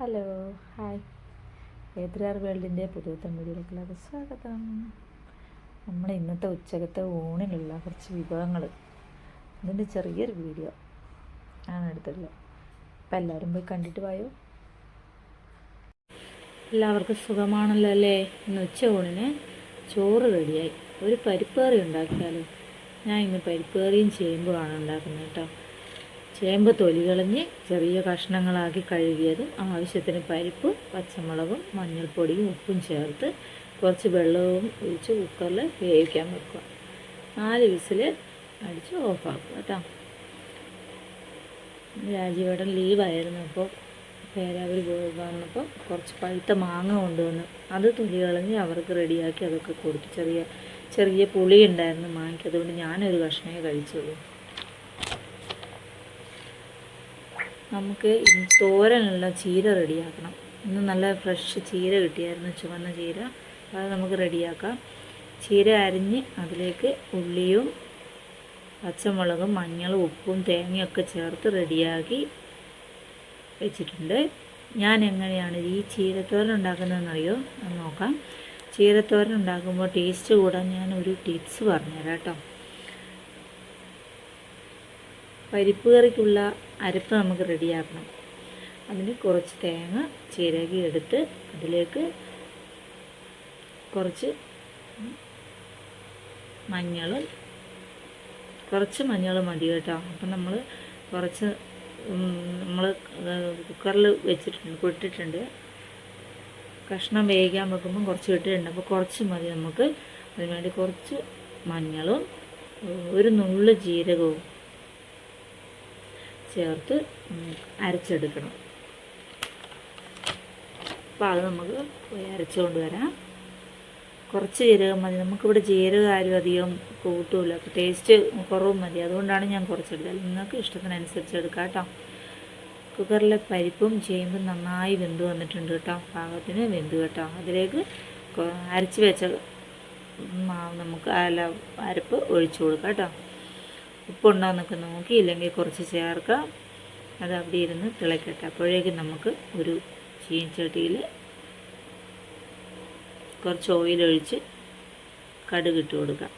Hello hi ഏത്രയാർ വേൾഡിന്റെ പുതിയ തമ്മിലേക്കുള്ള സ്വാഗതം. നമ്മൾ ഇന്നത്തെ ഉച്ചകത്തെ ഊണിലുള്ള കുറച്ച് വിഭവങ്ങൾ. അതിന്റെ ചെറിയൊരു വീഡിയോ ആണ് എടുത്തിട്ടുള്ളത്. അപ്പം എല്ലാവരും പോയി കണ്ടിട്ട് പോയോ എല്ലാവർക്കും സുഖമാണല്ലോ അല്ലേ? ഇന്ന് ഉച്ച ഊണിന് ചോറ് റെഡിയായി. ഒരു പരിപ്പേറി ഉണ്ടാക്കിയാലോ? ഞാൻ ഇന്ന് പരിപ്പേറിയും ചേമ്പുമാണ് ഉണ്ടാക്കുന്നത് കേട്ടോ. ചേമ്പ് തൊലി കളഞ്ഞ് ചെറിയ കഷ്ണങ്ങളാക്കി കഴുകിയതും ആവശ്യത്തിന് പരിപ്പ് പച്ചമുളകും മഞ്ഞൾപ്പൊടിയും ഉപ്പും ചേർത്ത് കുറച്ച് വെള്ളവും ഒഴിച്ച് കുക്കറിൽ വേവിക്കാൻ വെക്കുക. നാല് വിസിൽ അടിച്ച് ഓഫാക്കുക കേട്ടോ. രാജീവേട്ടൻ ലീവായിരുന്നു അപ്പോൾ പേരാവർ പോയി വന്നപ്പോൾ കുറച്ച് പഴുത്ത മാങ്ങ കൊണ്ടുവന്നു അത് തൊലി കളഞ്ഞ് അവർക്ക് റെഡിയാക്കി അതൊക്കെ കൊടുത്തു. ചെറിയ ചെറിയ പുളി ഉണ്ടായിരുന്നു മാങ്ങയ്ക്ക്. അതുകൊണ്ട് ഞാനൊരു കഷ്ണമേ കഴിച്ചുള്ളൂ. നമുക്ക് തോരനുള്ള ചീര റെഡിയാക്കണം. ഇന്ന് നല്ല ഫ്രഷ് ചീര കിട്ടിയായിരുന്നു ചുവന്ന ചീര. അത് നമുക്ക് റെഡിയാക്കാം. ചീര അരിഞ്ഞ് അതിലേക്ക് ഉള്ളിയും പച്ചമുളകും മഞ്ഞളും ഉപ്പും തേങ്ങയൊക്കെ ചേർത്ത് റെഡിയാക്കി വെച്ചിട്ടുണ്ട്. ഞാൻ എങ്ങനെയാണ് ഈ ചീരത്തോരൻ ഉണ്ടാക്കുന്നതെന്നറിയോ? നോക്കാം. ചീരത്തോരൻ ഉണ്ടാക്കുമ്പോൾ ടേസ്റ്റ് കൂടാൻ ഞാൻ ഒരു ടിപ്സ് പറഞ്ഞുതരാം കേട്ടോ. പരിപ്പ് കറിക്കുള്ള അരപ്പ് നമുക്ക് റെഡിയാക്കണം. അതിന് കുറച്ച് തേങ്ങ ചിരകി എടുത്ത് അതിലേക്ക് കുറച്ച് മഞ്ഞളും കുറച്ച് മഞ്ഞൾ മതി കേട്ടോ. അപ്പം നമ്മൾ കുറച്ച് നമ്മൾ കുക്കറിൽ വെച്ചിട്ടുണ്ട് കൊട്ടിട്ടുണ്ട്. കഷ്ണം വേവിക്കാൻ വെക്കുമ്പോൾ കുറച്ച് ഇട്ടിട്ടുണ്ട്. അപ്പോൾ കുറച്ച് മതി നമുക്ക്. അതിനുവേണ്ടി കുറച്ച് മഞ്ഞളും ഒരു നുള്ളു ജീരകവും ചേർത്ത് അരച്ചെടുക്കണം. അപ്പോൾ അത് നമുക്ക് പോയി അരച്ചുകൊണ്ട് വരാം. കുറച്ച് ജീരകം മതി. നമുക്കിവിടെ ജീരകം ആരും അധികം അപ്പോൾ ടേസ്റ്റ് കുറവും മതി. അതുകൊണ്ടാണ് ഞാൻ കുറച്ചെടുത്തത്. നിങ്ങൾക്ക് ഇഷ്ടത്തിനനുസരിച്ച് എടുക്കാം കേട്ടോ. കുക്കറിലെ പരിപ്പും ചേമ്പും നന്നായി വെന്ത് വന്നിട്ടുണ്ട് കേട്ടോ. പാകത്തിന് വെന്ത് കേട്ടോ. അതിലേക്ക് അരച്ച് വെച്ച മാവ് നമുക്ക് അല്ല അരപ്പ് ഒഴിച്ചു കൊടുക്കാം കേട്ടോ. ഉപ്പുണ്ടോയെന്നൊക്കെ നോക്കി ഇല്ലെങ്കിൽ കുറച്ച് ചേർക്കാം അത് അവിടെ ഇരുന്ന് തിളക്കട്ടെ. അപ്പോഴേക്കും നമുക്ക് ഒരു ചീനച്ചട്ടിയിൽ കുറച്ച് ഓയിൽ ഒഴിച്ച് കടുക് ഇട്ട് കൊടുക്കാം.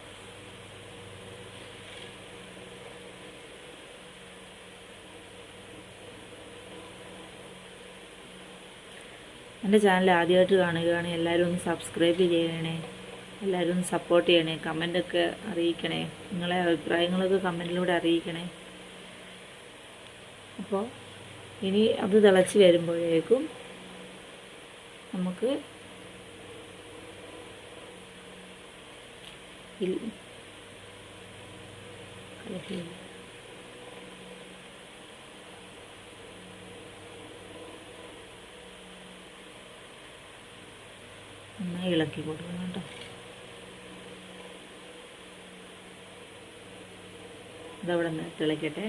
എന്റെ ചാനൽ ആദ്യമായിട്ട് കാണുകയാണെങ്കിൽ എല്ലാവരും ഒന്ന് സബ്സ്ക്രൈബ് ചെയ്യണേ. എല്ലാവരും സപ്പോർട്ട് ചെയ്യണേ കമന്റൊക്കെ അറിയിക്കണേ നിങ്ങളെ അഭിപ്രായങ്ങളൊക്കെ കമന്റിലൂടെ അറിയിക്കണേ. അപ്പോൾ ഇനി അത് തിളച്ച് വരുമ്പോഴേക്കും നമുക്ക് നന്നായി ഇളക്കി കൊടുക്കണം കേട്ടോ. ഇതവിടെ നിന്ന് തിളയ്ക്കട്ടെ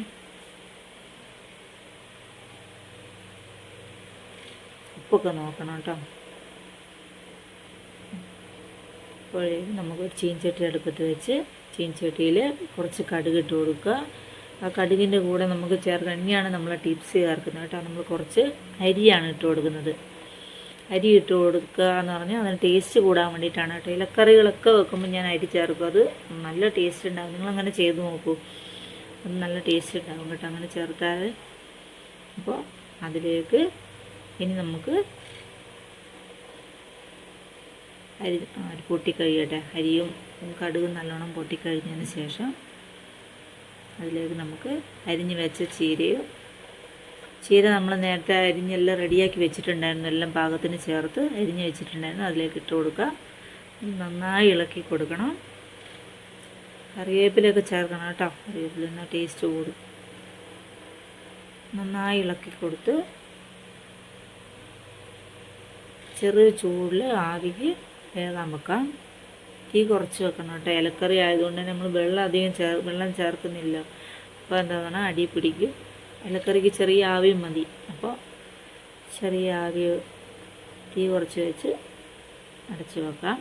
ഉപ്പൊക്കെ നോക്കണം കേട്ടോ. അപ്പോഴേക്കും നമുക്ക് ചീൻചട്ടി അടുപ്പത്ത് വെച്ച് ചീൻചട്ടിയിൽ കുറച്ച് കടുക് ഇട്ട് കൊടുക്കുക. ആ കടുകിന്റെ കൂടെ നമുക്ക് ചേർക്കാൻ ഇനിയാണ് നമ്മൾ ടിപ്സ് ചേർക്കുന്നത് കേട്ടോ. നമ്മൾ കുറച്ച് അരിയാണ് ഇട്ട് കൊടുക്കുന്നത്. അരി ഇട്ട് കൊടുക്കുക എന്ന് പറഞ്ഞാൽ അതിന് ടേസ്റ്റ് കൂടാൻ വേണ്ടിയിട്ടാണ് കേട്ടോ. ഇലക്കറികളൊക്കെ വെക്കുമ്പോൾ ഞാൻ അരി ചേർക്കും. അത് നല്ല ടേസ്റ്റ് ഉണ്ടാകും നിങ്ങളങ്ങനെ ചെയ്ത് നോക്കൂ. അത് നല്ല ടേസ്റ്റ് ഉണ്ടാകും കേട്ടോ. അങ്ങനെ ചേർത്താൽ അപ്പോൾ അതിലേക്ക് ഇനി നമുക്ക് അരി പൊട്ടിക്കഴിയട്ടെ അരിയും കടുകും നല്ലോണം പൊട്ടിക്കഴിഞ്ഞതിന് ശേഷം അതിലേക്ക് നമുക്ക് അരിഞ്ഞ് വെച്ച ചീരയും ചീര നമ്മൾ നേരത്തെ അരിഞ്ഞെല്ലാം റെഡിയാക്കി വെച്ചിട്ടുണ്ടായിരുന്നു. എല്ലാം പാകത്തിന് ചേർത്ത് അരിഞ്ഞ് വെച്ചിട്ടുണ്ടായിരുന്നു. അതിലേക്ക് ഇട്ട് കൊടുക്കുക നന്നായി ഇളക്കി കൊടുക്കണം. കറിവേപ്പിലൊക്കെ ചേർക്കണം കേട്ടോ. കറിവേപ്പില എന്നാൽ ടേസ്റ്റ് കൂടും. നന്നായി ഇളക്കി കൊടുത്ത് ചെറിയ ചൂടിൽ ആവിക്ക് വേഗം വെക്കാം. തീ കുറച്ച് വെക്കണം കേട്ടോ. ഇലക്കറി ആയതുകൊണ്ട് നമ്മൾ വെള്ളം അധികം ചേർ വെള്ളം ചേർക്കുന്നില്ല. അപ്പോൾ എന്താണ് അടി പിടിക്കും. ഇലക്കറിക്ക് ചെറിയ ആവിയും മതി. അപ്പോൾ ചെറിയ ആവി തീ കുറച്ച് വെച്ച് അടച്ച് വെക്കാം.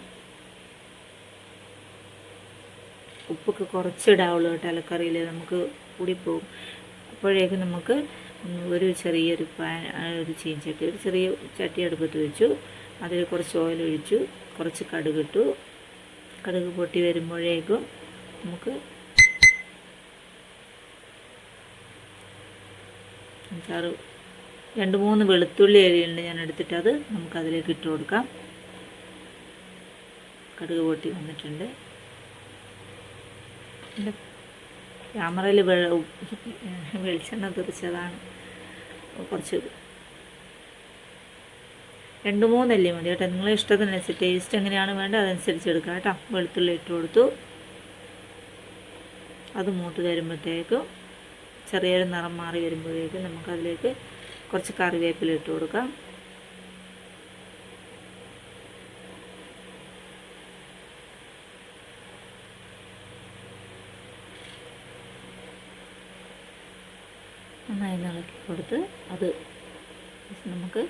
ഉപ്പൊക്കെ കുറച്ചിടാവുള്ളൂ കേട്ടോ ഇലക്കറിയിൽ നമുക്ക് കൂടിപ്പോവും. അപ്പോഴേക്കും നമുക്ക് ഒരു ചെറിയൊരു പാൻ ഒരു ചീൻചട്ടി ഒരു ചെറിയ ചട്ടി അടുപ്പത്ത് വെച്ചു. അതിൽ കുറച്ച് ഓയിൽ ഒഴിച്ചു കുറച്ച് കടുകിട്ടു കടുക് പൊട്ടി വരുമ്പോഴേക്കും നമുക്ക് അഞ്ചാറ് രണ്ട് മൂന്ന് വെളുത്തുള്ളി അരിയുണ്ട് ഞാൻ എടുത്തിട്ട് അത് നമുക്കതിലേക്ക് ഇട്ട് കൊടുക്കാം. കടുക് പൊട്ടി വന്നിട്ടുണ്ട്. ക്യാമറയിൽ വെളിച്ചെണ്ണ തെറിച്ചതാണ്. കുറച്ച് രണ്ട് മൂന്നല്ലി മതി കേട്ടോ. നിങ്ങളെ ഇഷ്ടത്തിനനുസരിച്ച് ടേസ്റ്റ് എങ്ങനെയാണ് വേണ്ടത് അതനുസരിച്ച് എടുക്കാം കേട്ടോ. വെളുത്തുള്ളി ഇട്ട് കൊടുത്തു. അത് മൂട്ട് വരുമ്പോഴത്തേക്കും ചെറിയൊരു നിറം മാറി വരുമ്പോഴേക്കും നമുക്കതിലേക്ക് കുറച്ച് കറിവേപ്പില ഇട്ട് കൊടുക്കാം. നന്നായി ഇളക്കി കൊടുത്ത് അത് നമുക്ക്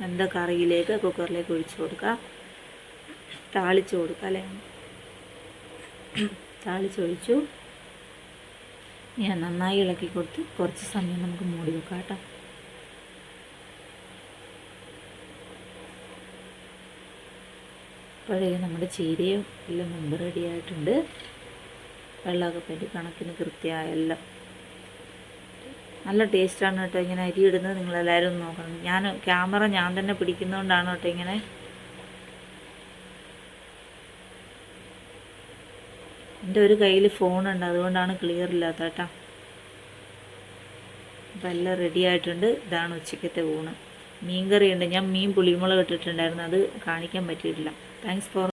വെന്ത കറിയിലേക്ക് കുക്കറിലേക്ക് ഒഴിച്ചു കൊടുക്കാം. താളിച്ചു കൊടുക്കുക അല്ലേ? താളിച്ചൊഴിച്ചു ഞാൻ നന്നായി ഇളക്കി കൊടുത്ത് കുറച്ച് സമയം നമുക്ക് മൂടി വെക്കാം കേട്ടോ. അപ്പോഴേ നമ്മുടെ ചീരയും എല്ലാം മുമ്പ് റെഡി ആയിട്ടുണ്ട്. വെള്ളമൊക്കെ പറ്റി കണക്കിന് കൃത്യമായല്ല. നല്ല ടേസ്റ്റാണ് കേട്ടോ ഇങ്ങനെ അരി ഇടുന്നത് നിങ്ങളെല്ലാവരും നോക്കണം. ഞാൻ ക്യാമറ ഞാൻ തന്നെ പിടിക്കുന്നതുകൊണ്ടാണ് കേട്ടോ ഇങ്ങനെ. എന്റെ ഒരു കയ്യിൽ ഫോണുണ്ട് അതുകൊണ്ടാണ് ക്ലിയർ ഇല്ലാത്ത കേട്ടോ. അപ്പം എല്ലാം റെഡി ആയിട്ടുണ്ട്. ഇതാണ് ഉച്ചക്കത്തെ ഊണ്. മീൻ കറിയുണ്ട് ഞാൻ മീൻ പുളിമുളക് ഇട്ടിട്ടുണ്ടായിരുന്നു. അത് കാണിക്കാൻ പറ്റിയിട്ടില്ല. Thanks for